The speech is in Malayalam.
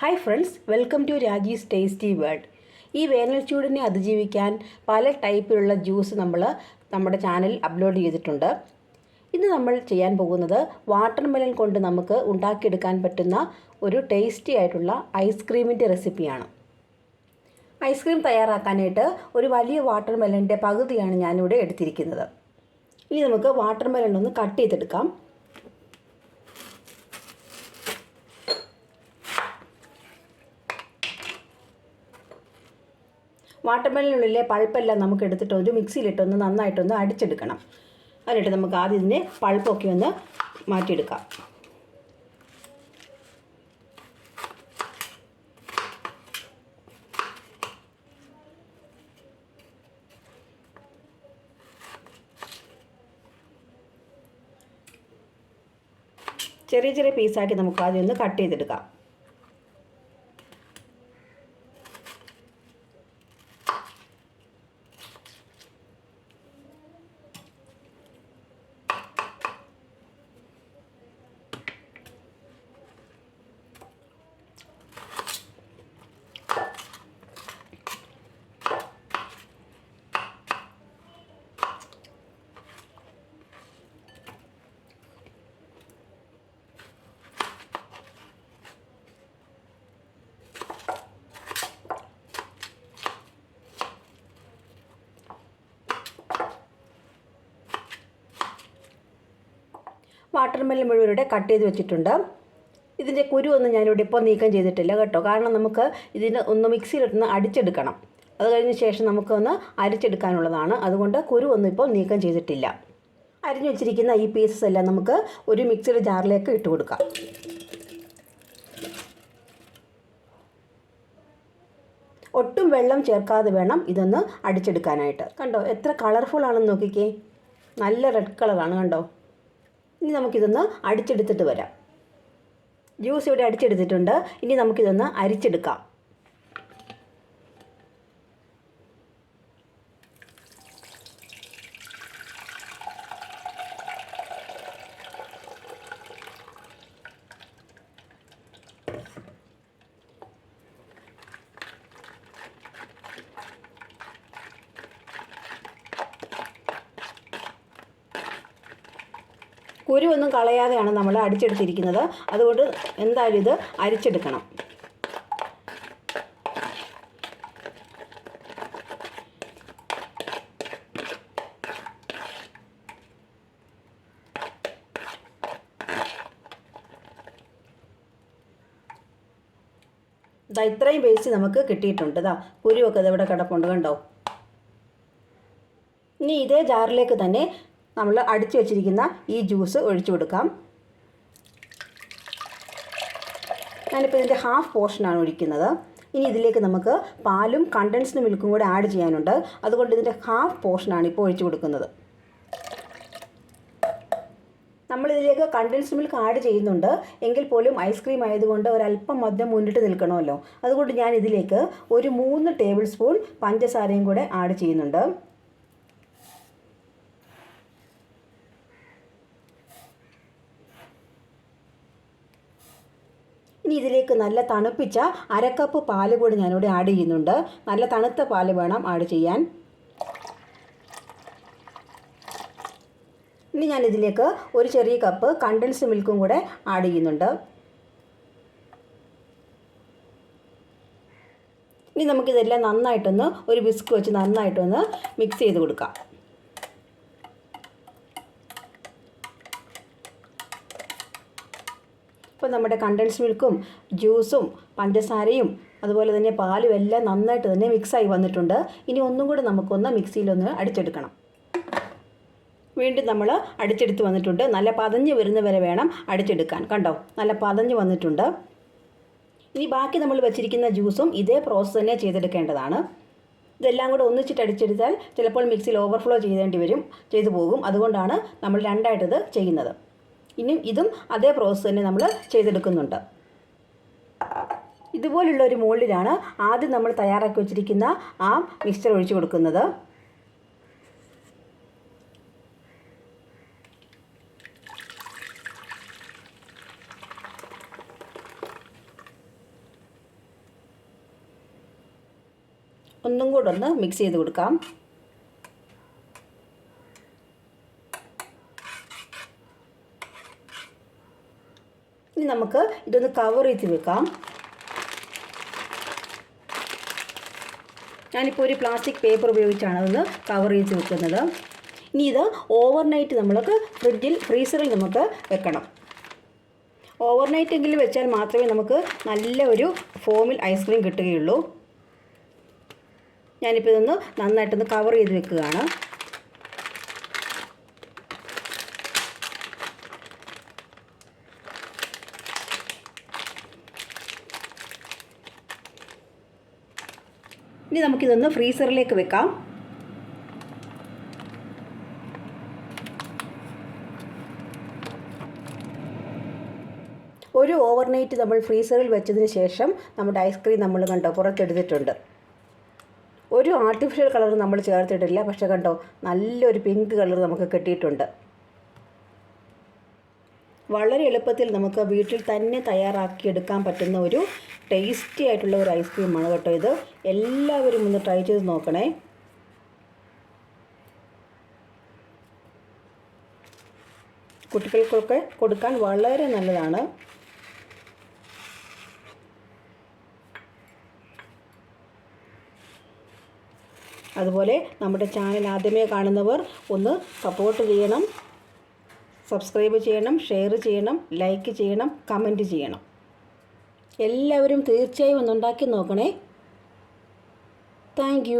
Hi friends welcome to Raji's tasty world ഈ വേനൽ ചൂടിനെ അതിജീവിക്കാൻ പല ടൈപ്പിലുള്ള ജ്യൂസ് നമ്മൾ നമ്മുടെ ചാനൽ അപ്ലോഡ് ചെയ്തിട്ടുണ്ട്. ഇന്ന് നമ്മൾ ചെയ്യാൻ പോകുന്നത് വാട്ടർ മെലൺ കൊണ്ട് നമുക്ക് ഉണ്ടാക്കിയെടുക്കാൻ പറ്റുന്ന ഒരു ടേസ്റ്റി ആയിട്ടുള്ള ഐസ്ക്രീമിന്റെ റെസിപ്പിയാണ് ഐസ്ക്രീം തയ്യാറാക്കാനായിട്ട് ഒരു വലിയ വാട്ടർ മെലണിന്റെ പകുതിയാണ് ഞാനിവിടെ എടുത്തിരിക്കുന്നത്. ഇനി നമുക്ക് വാട്ടർ മെലൺ ഒന്ന് കട്ട് ചെയ്തെടുക്കാം. വാട്ടർമെലനുള്ളിലെ പൾപ്പെല്ലാം നമുക്ക് എടുത്തിട്ട് ഒരു മിക്സിയിലിട്ടൊന്ന് നന്നായിട്ടൊന്ന് അടിച്ചെടുക്കണം. അതിനിട്ട് നമുക്ക് ആദ്യം ഇതിന്റെ പൾപ്പൊക്കെ ഒന്ന് മാറ്റിയെടുക്കാം. ചെറിയ ചെറിയ പീസാക്കി നമുക്ക് ആദ്യം ഒന്ന് കട്ട് ചെയ്തെടുക്കാം. വാട്ടർമെലൻ മുഴുവൻ കട്ട് ചെയ്ത് വെച്ചിട്ടുണ്ട്. ഇതിന്റെ കുരു ഒന്നും ഞാനിവിടെ ഇപ്പോൾ നീക്കം ചെയ്തിട്ടില്ല കേട്ടോ. കാരണം നമുക്ക് ഇതിന് ഒന്ന് മിക്സിയിലിട്ടൊന്ന് അടിച്ചെടുക്കണം. അത് കഴിഞ്ഞ ശേഷം നമുക്കൊന്ന് അരിച്ചെടുക്കാനുള്ളതാണ്. അതുകൊണ്ട് കുരു ഒന്നും ഇപ്പോൾ നീക്കം ചെയ്തിട്ടില്ല. അരിഞ്ഞു വെച്ചിരിക്കുന്ന ഈ പീസസ് എല്ലാം നമുക്ക് ഒരു മിക്സിയുടെ ജാറിലേക്ക് ഇട്ട് കൊടുക്കാം. ഒട്ടും വെള്ളം ചേർക്കാതെ വേണം ഇതൊന്ന് അടിച്ചെടുക്കാനായിട്ട്. കണ്ടോ എത്ര കളർഫുൾ ആണെന്ന് നോക്കിക്കേ. നല്ല റെഡ് കളറാണ് കണ്ടോ. ഇനി നമുക്കിതൊന്ന് അടിച്ചെടുത്തിട്ട് വരാം. ജ്യൂസ് ഇവിടെ അടിച്ചെടുത്തിട്ടുണ്ട്. ഇനി നമുക്കിതൊന്ന് അരിച്ചെടുക്കാം. കുരുവൊന്നും കളയാതെയാണ് നമ്മൾ അടിച്ചെടുത്തിരിക്കുന്നത്. അതുകൊണ്ട് എന്തായാലും ഇത് അരിച്ചെടുക്കണം. ഇതാ ഇത്രയും പേസ്റ്റ് നമുക്ക് കിട്ടിയിട്ടുണ്ട്. ഇതാ കുരുവൊക്കെ ഇതെവിടെ കിടപ്പുണ്ട് കണ്ടോ? ഇനി ഇതേ ജാറിലേക്ക് തന്നെ നമ്മൾ അടിച്ചു വെച്ചിരിക്കുന്ന ഈ ജ്യൂസ് ഒഴിച്ചു കൊടുക്കാം. ഞാനിപ്പോൾ ഇതിന്റെ ഹാഫ് പോർഷനാണ് ഒഴിക്കുന്നത്. ഇനി ഇതിലേക്ക് നമുക്ക് പാലും കണ്ടൻസ്ഡ് മിൽക്കും കൂടെ ആഡ് ചെയ്യാനുണ്ട്. അതുകൊണ്ട് ഇതിന്റെ ഹാഫ് പോർഷനാണ് ഇപ്പോൾ ഒഴിച്ചു കൊടുക്കുന്നത്. നമ്മളിതിലേക്ക് കണ്ടൻസ്ഡ് മിൽക്ക് ആഡ് ചെയ്യുന്നുണ്ട്. എങ്കിൽ പോലും ഐസ്ക്രീം ആയതുകൊണ്ട് ഒരല്പം മദ്യം മുന്നിട്ട് നിൽക്കണമല്ലോ. അതുകൊണ്ട് ഞാൻ ഇതിലേക്ക് ഒരു മൂന്ന് ടേബിൾ സ്പൂൺ പഞ്ചസാരയും കൂടെ ആഡ് ചെയ്യുന്നുണ്ട്. ഇനി ഇതിലേക്ക് നല്ല തണുപ്പിച്ച അരക്കപ്പ് പാൽ കൂടി ഞാനിവിടെ ആഡ് ചെയ്യുന്നുണ്ട്. നല്ല തണുത്ത പാൽ വേണം ആഡ് ചെയ്യാൻ. ഇനി ഞാൻ ഇതിലേക്ക് ഒരു ചെറിയ കപ്പ് കണ്ടൻസ് മിൽക്കും കൂടെ ആഡ് ചെയ്യുന്നുണ്ട്. ഇനി നമുക്കിതെല്ലാം നന്നായിട്ടൊന്ന് ഒരു വിസ്ക് വെച്ച് നന്നായിട്ടൊന്ന് മിക്സ് ചെയ്ത് കൊടുക്കാം. ഇപ്പോൾ നമ്മുടെ കണ്ടൻസ് മിൽക്കും ജ്യൂസും പഞ്ചസാരയും അതുപോലെ തന്നെ പാലും എല്ലാം നന്നായിട്ട് തന്നെ മിക്സായി വന്നിട്ടുണ്ട്. ഇനി ഒന്നും കൂടെ നമുക്കൊന്ന് മിക്സിയിലൊന്ന് അടിച്ചെടുക്കണം. വീണ്ടും നമ്മൾ അടിച്ചെടുത്ത് വന്നിട്ടുണ്ട്. നല്ല പതഞ്ഞ് വരുന്ന വരെ വേണം അടിച്ചെടുക്കാൻ. കണ്ടോ? നല്ല പതഞ്ഞ് വന്നിട്ടുണ്ട്. ഇനി ബാക്കി നമ്മൾ വെച്ചിരിക്കുന്ന ജ്യൂസും ഇതേ പ്രോസസ്സ് തന്നെ ചെയ്തെടുക്കേണ്ടതാണ്. ഇതെല്ലാം കൂടെ ഒന്നിച്ചിട്ട് അടിച്ചെടുത്താൽ ചിലപ്പോൾ മിക്സിയിൽ ഓവർഫ്ലോ ചെയ്യേണ്ടി വരും ചെയ്തു പോകും. അതുകൊണ്ടാണ് നമ്മൾ രണ്ടായിട്ടത് ചെയ്യുന്നത്. ഇനിയും ഇതും അതേ പ്രോസസ്സ് തന്നെ നമ്മൾ ചെയ്തെടുക്കുന്നുണ്ട്. ഇതുപോലുള്ള ഒരു മോളിലാണ് ആദ്യം നമ്മൾ തയ്യാറാക്കി വെച്ചിരിക്കുന്ന ആ മിക്സ്ചർ ഒഴിച്ചു കൊടുക്കുന്നത്. ഒന്നും കൂടെ ഒന്ന് മിക്സ് ചെയ്ത് കൊടുക്കാം. ഇനി നമുക്ക് ഇതൊന്ന് കവർ ചെയ്ത് വെക്കാം. ഞാനിപ്പോൾ ഒരു പ്ലാസ്റ്റിക് പേപ്പർ ഉപയോഗിച്ചാണ് അതൊന്ന് കവർ ചെയ്ത് വെക്കുന്നത്. ഇനി ഇത് ഓവർനൈറ്റ് നമ്മൾക്ക് ഫ്രിഡ്ജിൽ ഫ്രീസറിൽ നമുക്ക് വെക്കണം. ഓവർനൈറ്റ് എങ്കിലും വെച്ചാൽ മാത്രമേ നമുക്ക് നല്ല ഒരു ഫോമിൽ ഐസ്ക്രീം കിട്ടുകയുള്ളൂ. ഞാനിപ്പോൾ ഇതൊന്ന് നന്നായിട്ടൊന്ന് കവർ ചെയ്ത് വെക്കുകയാണ്. ഇനി നമുക്കിതൊന്ന് ഫ്രീസറിലേക്ക് വെക്കാം. ഒരു ഓവർനൈറ്റ് നമ്മൾ ഫ്രീസറിൽ വെച്ചതിന് ശേഷം നമ്മുടെ ഐസ്ക്രീം നമ്മൾ കണ്ടോ പുറത്തെടുത്തിട്ടുണ്ട്. ഒരു ആർട്ടിഫിഷ്യൽ കളർ നമ്മൾ ചേർത്തിട്ടില്ല. പക്ഷേ കണ്ടോ? നല്ലൊരു പിങ്ക് കളർ നമുക്ക് കിട്ടിയിട്ടുണ്ട്. വളരെ എളുപ്പത്തിൽ നമുക്ക് വീട്ടിൽ തന്നെ തയ്യാറാക്കിയെടുക്കാൻ പറ്റുന്ന ഒരു ടേസ്റ്റി ആയിട്ടുള്ള ഒരു ഐസ്ക്രീമാണ് കേട്ടോ ഇത്. എല്ലാവരും ഒന്ന് ട്രൈ ചെയ്ത് നോക്കണേ. കുട്ടികൾക്കൊക്കെ കൊടുക്കാൻ വളരെ നല്ലതാണ്. അതുപോലെ നമ്മുടെ ചാനൽ ആദ്യമേ കാണുന്നവർ ഒന്ന് സപ്പോർട്ട് ചെയ്യണം. സബ്സ്ക്രൈബ് ചെയ്യണം ഷെയർ ചെയ്യണം ലൈക്ക് ചെയ്യണം കമന്റ് ചെയ്യണം. എല്ലാവരും തീർച്ചയായും ഒന്നുണ്ടാക്കി നോക്കണേ. താങ്ക്